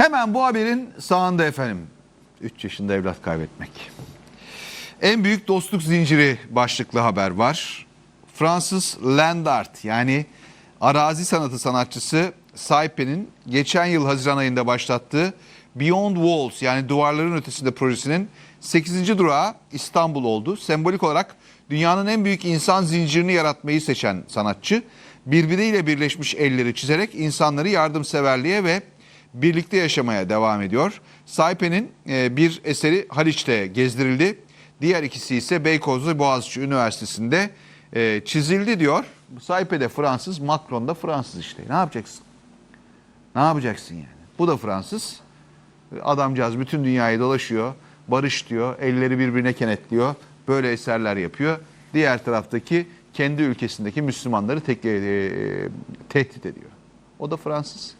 Hemen bu haberin sağında efendim. 3 yaşında evlat kaybetmek. En büyük dostluk zinciri başlıklı haber var. Fransız land art yani arazi sanatı sanatçısı Saipe'nin geçen yıl Haziran ayında başlattığı Beyond Walls yani duvarların ötesinde projesinin 8. durağı İstanbul oldu. Sembolik olarak dünyanın en büyük insan zincirini yaratmayı seçen sanatçı birbiriyle birleşmiş elleri çizerek insanları yardımseverliğe ve birlikte yaşamaya devam ediyor. Saipe'nin e, bir eseri Haliç'te gezdirildi. Diğer ikisi ise Beykozlu Boğaziçi Üniversitesi'nde e, çizildi diyor. Saipe de Fransız, Macron da Fransız işte. Ne yapacaksın? Ne yapacaksın yani? Bu da Fransız. Adamcağız bütün dünyayı dolaşıyor. Barış diyor, elleri birbirine kenetliyor. Böyle eserler yapıyor. Diğer taraftaki kendi ülkesindeki Müslümanları tek, e, tehdit ediyor. O da Fransız.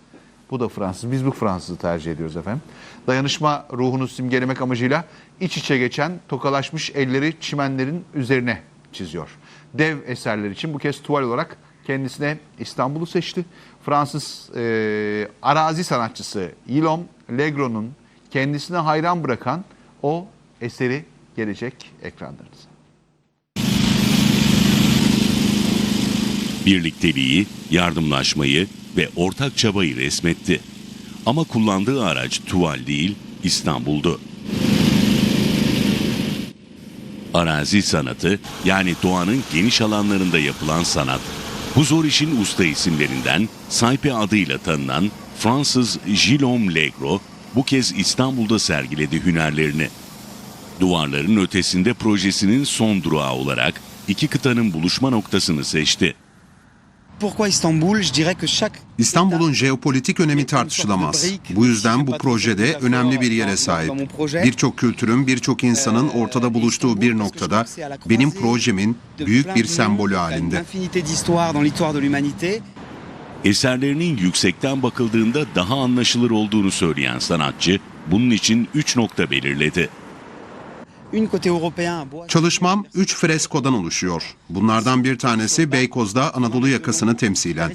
Bu da Fransız. Biz bu Fransızı tercih ediyoruz efendim. Dayanışma ruhunu simgelemek amacıyla iç içe geçen tokalaşmış elleri çimenlerin üzerine çiziyor. Dev eserler için bu kez tuval olarak kendisine İstanbul'u seçti. Fransız e, arazi sanatçısı Guillaume Legros'un kendisine hayran bırakan o eseri gelecek ekranlarınıza. birlikteliği, yardımlaşmayı ve ortak çabayı resmetti. Ama kullandığı araç tuval değil, İstanbul'du. Arazi sanatı yani doğanın geniş alanlarında yapılan sanat. Bu zor işin usta isimlerinden Saipe adıyla tanınan Fransız Guillaume Legros bu kez İstanbul'da sergiledi hünerlerini. Duvarların ötesinde projesinin son durağı olarak iki kıtanın buluşma noktasını seçti. İstanbul'un jeopolitik önemi tartışılamaz. Bu yüzden bu projede önemli bir yere sahip. Birçok kültürün, birçok insanın ortada buluştuğu bir noktada benim projemin büyük bir sembolü halinde. Eserlerinin yüksekten bakıldığında daha anlaşılır olduğunu söyleyen sanatçı bunun için 3 nokta belirledi. Çalışmam 3 freskodan oluşuyor. Bunlardan bir tanesi Beykoz'da Anadolu yakasını temsilen.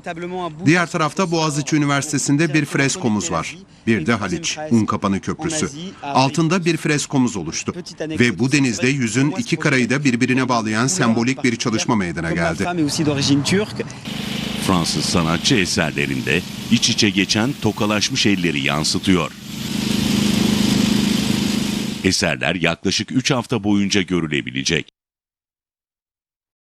Diğer tarafta Boğaziçi Üniversitesi'nde bir freskomuz var. Bir de Haliç, Unkapanı Köprüsü. Altında bir freskomuz oluştu. Ve bu denizde yüzün iki karayı da birbirine bağlayan sembolik bir çalışma meydana geldi. Fransız sanatçı eserlerinde iç içe geçen tokalaşmış elleri yansıtıyor. Eserler yaklaşık 3 hafta boyunca görülebilecek.